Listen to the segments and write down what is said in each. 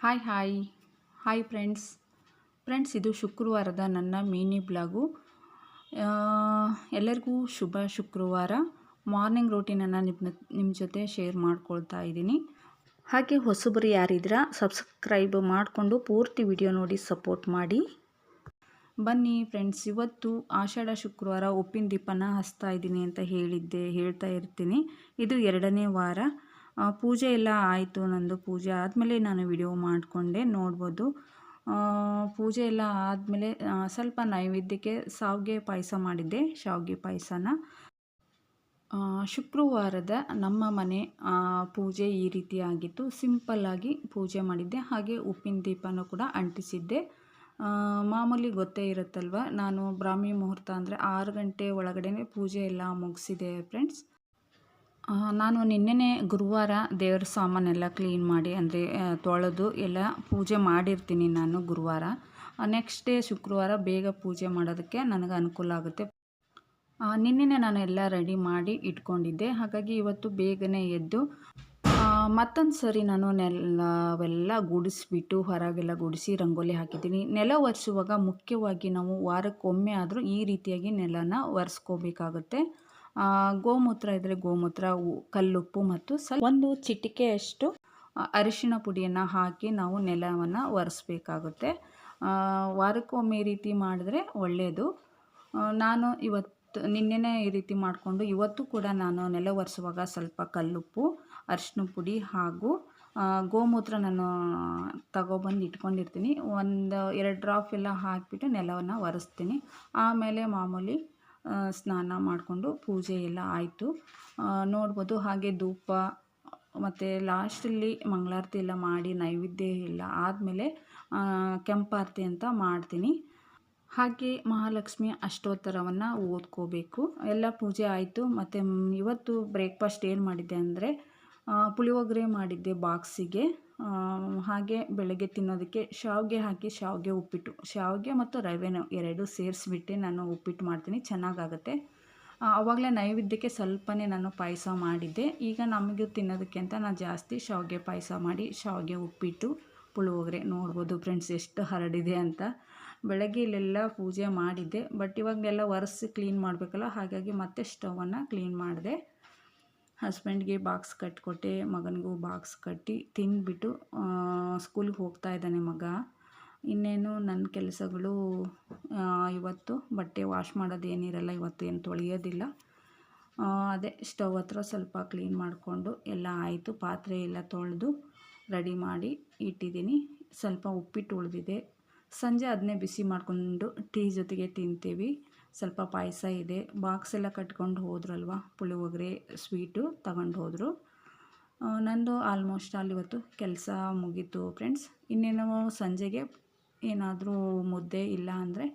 Hi hi. Hi friends. Friends, ಇದು ಶುಕ್ರವಾರದ ನನ್ನ ಮಿನಿ ಬ್ಲಾಗು. ಎಲ್ಲರಿಗೂ ಶುಭ ಶುಕ್ರವಾರ. ಮಾರ್ನಿಂಗ್ ರೂಟೀನನ್ನು ನಿಮ್ಮ ನಿಮ್ಮ ಜೊತೆ ಶೇರ್ ಮಾಡ್ಕೊಳ್ತಾ ಇದ್ದೀನಿ. ಹಾಗೆ ಹೊಸಬರು ಯಾರಿದ್ರ, ಸಬ್ಸ್ಕ್ರೈಬ್ ಮಾಡಿಕೊಂಡು ಪೂರ್ತಿ ವಿಡಿಯೋ ನೋಡಿ ಸಪೋರ್ಟ್ ಮಾಡಿ. ಬನ್ನಿ ಫ್ರೆಂಡ್ಸ್, ಇವತ್ತು ಆಷಾಢ ಶುಕ್ರವಾರ ಉಪ್ಪಿನ ದೀಪನ ಹಚ್ತಾ ಇದ್ದೀನಿ ಅಂತ ಹೇಳಿದ್ದೆ, ಹೇಳ್ತಾ ಇರ್ತೀನಿ. ಇದು ಎರಡನೇ ವಾರ. ಪೂಜೆ ಎಲ್ಲ ಆಯಿತು ನಂದು ಪೂಜೆ ಆದಮೇಲೆ ನಾನು ವಿಡಿಯೋ ಮಾಡಿಕೊಂಡೆ, ನೋಡ್ಬೋದು. ಪೂಜೆ ಎಲ್ಲ ಆದಮೇಲೆ ಸ್ವಲ್ಪ ನೈವೇದ್ಯಕ್ಕೆ ಶಾವಿಗೆ ಪಾಯಸ ಮಾಡಿದ್ದೆ, ಶಾವ್ಗೆ ಪಾಯಸನ. ಶುಕ್ರವಾರದ ನಮ್ಮ ಮನೆ ಪೂಜೆ ಈ ರೀತಿ ಆಗಿತ್ತು. ಸಿಂಪಲ್ಲಾಗಿ ಪೂಜೆ ಮಾಡಿದ್ದೆ, ಹಾಗೆ ಉಪ್ಪಿನ ದೀಪನೂ ಕೂಡ ಅಂಟಿಸಿದ್ದೆ. ಮಾಮೂಲಿ ಗೊತ್ತೇ ಇರುತ್ತಲ್ವ, ನಾನು ಬ್ರಾಹ್ಮಿ ಮುಹೂರ್ತ ಅಂದರೆ ಆರು ಗಂಟೆ ಒಳಗಡೆ ಪೂಜೆ ಎಲ್ಲ ಮುಗಿಸಿದೆ ಫ್ರೆಂಡ್ಸ್ ನಾನು ನಿನ್ನೆನೇ ಗುರುವಾರ ದೇವ್ರ ಸಾಮಾನೆಲ್ಲ ಕ್ಲೀನ್ ಮಾಡಿ, ಅಂದರೆ ತೊಳೆದು ಎಲ್ಲ ಪೂಜೆ ಮಾಡಿರ್ತೀನಿ ನಾನು ಗುರುವಾರ. ನೆಕ್ಸ್ಟ್ ಡೇ ಶುಕ್ರವಾರ ಬೇಗ ಪೂಜೆ ಮಾಡೋದಕ್ಕೆ ನನಗೆ ಅನುಕೂಲ ಆಗುತ್ತೆ. ನಿನ್ನೆ ನಿನ್ನೆನೇ ನಾನು ಎಲ್ಲ ರೆಡಿ ಮಾಡಿ ಇಟ್ಕೊಂಡಿದ್ದೆ. ಹಾಗಾಗಿ ಇವತ್ತು ಬೇಗನೆ ಎದ್ದು ಮತ್ತೊಂದು ಸರಿ ನಾನು ನೆಲವೆಲ್ಲ ಗುಡಿಸ್ಬಿಟ್ಟು, ಹೊರಗೆಲ್ಲ ಗುಡಿಸಿ ರಂಗೋಲಿ ಹಾಕಿದ್ದೀನಿ. ನೆಲ ಒರೆಸುವಾಗ ಮುಖ್ಯವಾಗಿ ನಾವು ವಾರಕ್ಕೊಮ್ಮೆ ಆದರೂ ಈ ರೀತಿಯಾಗಿ ನೆಲನ ಒರೆಸ್ಕೋಬೇಕಾಗುತ್ತೆ. ಗೋಮೂತ್ರ ಇದ್ದರೆ ಗೋಮೂತ್ರ ಕಲ್ಲುಪ್ಪು ಮತ್ತು ಸ್ವಲ್ಪ ಒಂದು ಚಿಟಿಕೆಯಷ್ಟು ಅರಿಶಿನ ಪುಡಿಯನ್ನು ಹಾಕಿ ನಾವು ನೆಲವನ್ನು ಒರೆಸ್ಬೇಕಾಗುತ್ತೆ. ವಾರಕ್ಕೊಮ್ಮೆ ಈ ರೀತಿ ಮಾಡಿದ್ರೆ ಒಳ್ಳೆಯದು ನಾನು ಇವತ್ತು, ನಿನ್ನೆನೇ ಈ ರೀತಿ ಮಾಡಿಕೊಂಡು ಇವತ್ತು ಕೂಡ ನಾನು ನೆಲ ಒರೆಸುವಾಗ ಸ್ವಲ್ಪ ಕಲ್ಲುಪ್ಪು ಅರಿಶಿನ ಪುಡಿ ಹಾಗೂ ಗೋಮೂತ್ರ ನಾನು ತಗೊಬಂದು ಇಟ್ಕೊಂಡಿರ್ತೀನಿ. ಒಂದು, ಎರಡು ಡ್ರಾಪ್ ಎಲ್ಲ ಹಾಕಿಬಿಟ್ಟು ನೆಲವನ್ನು ಒರೆಸ್ತೀನಿ. ಆಮೇಲೆ ಮಾಮೂಲಿ ಸ್ನಾನ ಮಾಡಿಕೊಂಡು ಪೂಜೆ ಎಲ್ಲ ಆಯಿತು. ನೋಡ್ಬೋದು ಹಾಗೆ ಧೂಪ, ಮತ್ತು ಲಾಸ್ಟಲ್ಲಿ ಮಂಗಳಾರತಿ ಎಲ್ಲ ಮಾಡಿ ನೈವೇದ್ಯ ಎಲ್ಲ ಆದಮೇಲೆ ಕೆಂಪಾರತಿ ಅಂತ ಮಾಡ್ತೀನಿ. ಹಾಗೆ ಮಹಾಲಕ್ಷ್ಮಿ ಅಷ್ಟೋತ್ತರವನ್ನು ಓದ್ಕೋಬೇಕು. ಎಲ್ಲ ಪೂಜೆ ಆಯಿತು. ಮತ್ತು ಇವತ್ತು ಬ್ರೇಕ್ಫಾಸ್ಟ್ ಏನು ಮಾಡಿದ್ದೆ ಅಂದರೆ ಪುಳಿಯೋಗರೆ ಮಾಡಿದ್ದೆ ಬಾಕ್ಸಿಗೆ. ಹಾಗೆ ಬೆಳಗ್ಗೆ ತಿನ್ನೋದಕ್ಕೆ ಶಾವಿಗೆ ಹಾಕಿ ಶಾವಿಗೆ ಉಪ್ಪಿಟ್ಟು. ಶಾವಿಗೆ ಮತ್ತು ರವೆನ ಎರಡು ಸೇರಿಸ್ಬಿಟ್ಟು ನಾನು ಉಪ್ಪಿಟ್ಟು ಮಾಡ್ತೀನಿ, ಚೆನ್ನಾಗಾಗತ್ತೆ. ಆವಾಗಲೇ ನೈವೇದ್ಯಕ್ಕೆ ಸ್ವಲ್ಪನೇ ನಾನು ಪಾಯಸ ಮಾಡಿದ್ದೆ. ಈಗ ನಮಗೆ ತಿನ್ನೋದಕ್ಕೆ ಅಂತ ನಾನು ಜಾಸ್ತಿ ಶಾವಿಗೆ ಪಾಯಸ ಮಾಡಿ ಶಾವಿಗೆ ಉಪ್ಪಿಟ್ಟು, ಪುಳಿಯೋಗರೆ ನೋಡ್ಬೋದು ಫ್ರೆಂಡ್ಸ್ ಎಷ್ಟು ಹರಡಿದೆ ಅಂತ. ಬೆಳಗ್ಗೆ ಇಲ್ಲೆಲ್ಲ ಪೂಜೆ ಮಾಡಿದ್ದೆ, ಬಟ್ ಇವಾಗೆಲ್ಲ ಒರೆಸಿ ಕ್ಲೀನ್ ಮಾಡಬೇಕಲ್ಲ, ಹಾಗಾಗಿ ಮತ್ತೆ ಸ್ಟವನ್ನು ಕ್ಲೀನ್ ಮಾಡಿದೆ. ಹಸ್ಬೆಂಡ್ಗೆ ಬಾಕ್ಸ್ ಕಟ್ಟಿಕೊಟ್ಟೆ ಮಗನಿಗೂ ಬಾಕ್ಸ್ ಕಟ್ಟಿ ತಿಂದುಬಿಟ್ಟು ಸ್ಕೂಲ್ಗೆ ಹೋಗ್ತಾ ಇದ್ದಾನೆ ಮಗ. ಇನ್ನೇನು ನನ್ನ ಕೆಲಸಗಳು ಇವತ್ತು ಬಟ್ಟೆ ವಾಶ್ ಮಾಡೋದು ಏನಿರಲ್ಲ, ಇವತ್ತು ಏನು ತೊಳೆಯೋದಿಲ್ಲ. ಅದೇ ಸ್ಟವ್ ಹತ್ರ ಸ್ವಲ್ಪ ಕ್ಲೀನ್ ಮಾಡಿಕೊಂಡು ಎಲ್ಲ ಆಯಿತು, ಪಾತ್ರೆ ಎಲ್ಲ ತೊಳೆದು ರೆಡಿ ಮಾಡಿ ಇಟ್ಟಿದ್ದೀನಿ. ಸ್ವಲ್ಪ ಉಪ್ಪಿಟ್ಟು ಉಳಿದಿದೆ. ಸಂಜೆ ಅದನ್ನೇ ಬಿಸಿ ಮಾಡಿಕೊಂಡು ಟೀ ಜೊತೆಗೆ ತಿಂತೀವಿ. ಸ್ವಲ್ಪ ಪಾಯಸ ಇದೆ. ಬಾಕ್ಸ್ ಎಲ್ಲ ಕಟ್ಕೊಂಡು ಹೋದ್ರಲ್ವ? ಪುಳಿಯೋಗರೆ ಸ್ವೀಟು ತಗೊಂಡು ಹೋದರು. ನಂದು ಆಲ್ಮೋಸ್ಟ್ ಆಲ್ ಇವತ್ತು ಕೆಲಸ ಮುಗೀತು ಫ್ರೆಂಡ್ಸ್ ಇನ್ನೇನೋ ಸಂಜೆಗೆ ಏನಾದರೂ ಮುದ್ದೆ ಇಲ್ಲ ಅಂದರೆ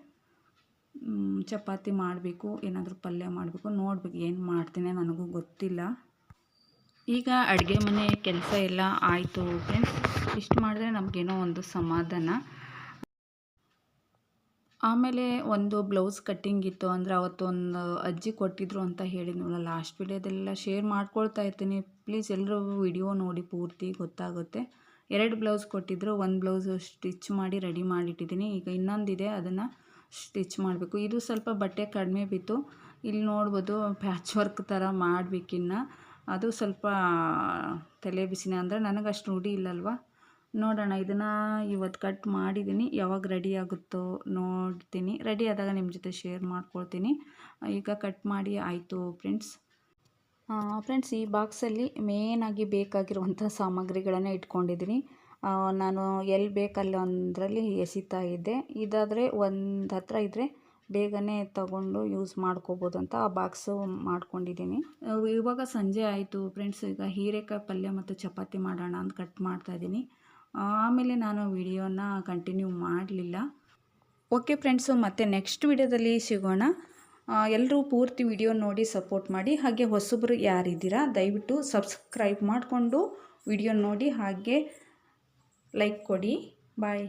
ಚಪಾತಿ ಮಾಡಬೇಕು, ಏನಾದರೂ ಪಲ್ಯ ಮಾಡಬೇಕು, ನೋಡ್ಬೇಕು ಏನು ಮಾಡ್ತೀನಿ ನನಗೂ ಗೊತ್ತಿಲ್ಲ. ಈಗ ಅಡುಗೆ ಮನೆ ಕೆಲಸ ಎಲ್ಲ ಆಯಿತು ಫ್ರೆಂಡ್ಸ್ ಇಷ್ಟು ಮಾಡಿದ್ರೆ ನಮಗೇನೋ ಒಂದು ಸಮಾಧಾನ. ಆಮೇಲೆ ಒಂದು ಬ್ಲೌಸ್ ಕಟ್ಟಿಂಗ್ ಇತ್ತು ಅಂದರೆ ಅವತ್ತೊಂದು ಅಜ್ಜಿ ಕೊಟ್ಟಿದ್ರು ಅಂತ ಹೇಳಿದ್ನಲ್ಲ ಲಾಸ್ಟ್ ವೀಡಿಯೋದೆಲ್ಲ ಶೇರ್ ಮಾಡ್ಕೊಳ್ತಾ ಇರ್ತೀನಿ. ಪ್ಲೀಸ್ ಎಲ್ಲರೂ ವಿಡಿಯೋ ನೋಡಿ, ಪೂರ್ತಿ ಗೊತ್ತಾಗುತ್ತೆ. ಎರಡು ಬ್ಲೌಸ್ ಕೊಟ್ಟಿದ್ರು, ಒಂದು ಬ್ಲೌಸ್ ಸ್ಟಿಚ್ ಮಾಡಿ ರೆಡಿ ಮಾಡಿಟ್ಟಿದ್ದೀನಿ. ಈಗ ಇನ್ನೊಂದಿದೆ, ಅದನ್ನು ಸ್ಟಿಚ್ ಮಾಡಬೇಕು. ಇದು ಸ್ವಲ್ಪ ಬಟ್ಟೆ ಕಡಿಮೆ ಬಿತ್ತು. ಇಲ್ಲಿ ನೋಡ್ಬೋದು ಪ್ಯಾಚ್ ವರ್ಕ್ ಥರ ಮಾಡಬೇಕಿನ್ನ. ಅದು ಸ್ವಲ್ಪ ತಲೆ ಬಿಸಿನೇ ಅಂದರೆ ನನಗೆ ಅಷ್ಟು ರೂಢಿ ಇಲ್ಲಲ್ವ? ನೋಡೋಣ, ಇದನ್ನು ಇವತ್ತು ಕಟ್ ಮಾಡಿದ್ದೀನಿ ಯಾವಾಗ ರೆಡಿ ಆಗುತ್ತೋ ನೋಡ್ತೀನಿ. ರೆಡಿ ಆದಾಗ ನಿಮ್ಮ ಜೊತೆ ಶೇರ್ ಮಾಡ್ಕೊಳ್ತೀನಿ. ಈಗ ಕಟ್ ಮಾಡಿ ಆಯಿತು ಫ್ರೆಂಡ್ಸ್ ಫ್ರೆಂಡ್ಸ್ ಈ ಬಾಕ್ಸಲ್ಲಿ ಮೇನಾಗಿ ಬೇಕಾಗಿರುವಂಥ ಸಾಮಗ್ರಿಗಳನ್ನು ಇಟ್ಕೊಂಡಿದ್ದೀನಿ ನಾನು ಎಲ್ಲಿ ಬೇಕಲ್ಲ ಒಂದರಲ್ಲಿ ಎಸಿತಾ ಇದ್ದೆ. ಇದಾದರೆ ಒಂದು ಹತ್ರ ಇದ್ದರೆ ಬೇಗನೆ ತಗೊಂಡು ಯೂಸ್ ಮಾಡ್ಕೋಬೋದು ಅಂತ ಆ ಬಾಕ್ಸು ಮಾಡ್ಕೊಂಡಿದ್ದೀನಿ ಇವಾಗ ಸಂಜೆ ಆಯಿತು ಫ್ರೆಂಡ್ಸ್ ಈಗ ಹೀರೆಕಾಯಿ ಪಲ್ಯ ಮತ್ತು ಚಪಾತಿ ಮಾಡೋಣ ಅಂತ ಕಟ್ ಮಾಡ್ತಾಯಿದ್ದೀನಿ ಆಮೇಲೆ ನಾನು ವಿಡಿಯೋನ ಕಂಟಿನ್ಯೂ ಮಾಡಲಿಲ್ಲ. ಓಕೆ ಫ್ರೆಂಡ್ಸು ಮತ್ತೆ ನೆಕ್ಸ್ಟ್ ವಿಡಿಯೋದಲ್ಲಿ ಸಿಗೋಣ. ಎಲ್ಲರೂ ಪೂರ್ತಿ ವಿಡಿಯೋ ನೋಡಿ ಸಪೋರ್ಟ್ ಮಾಡಿ. ಹಾಗೆ ಹೊಸಬರು ಯಾರಿದ್ದೀರಾ, ದಯವಿಟ್ಟು ಸಬ್ಸ್ಕ್ರೈಬ್ ಮಾಡಿಕೊಂಡು ವಿಡಿಯೋ ನೋಡಿ ಹಾಗೆ ಲೈಕ್ ಕೊಡಿ. ಬಾಯ್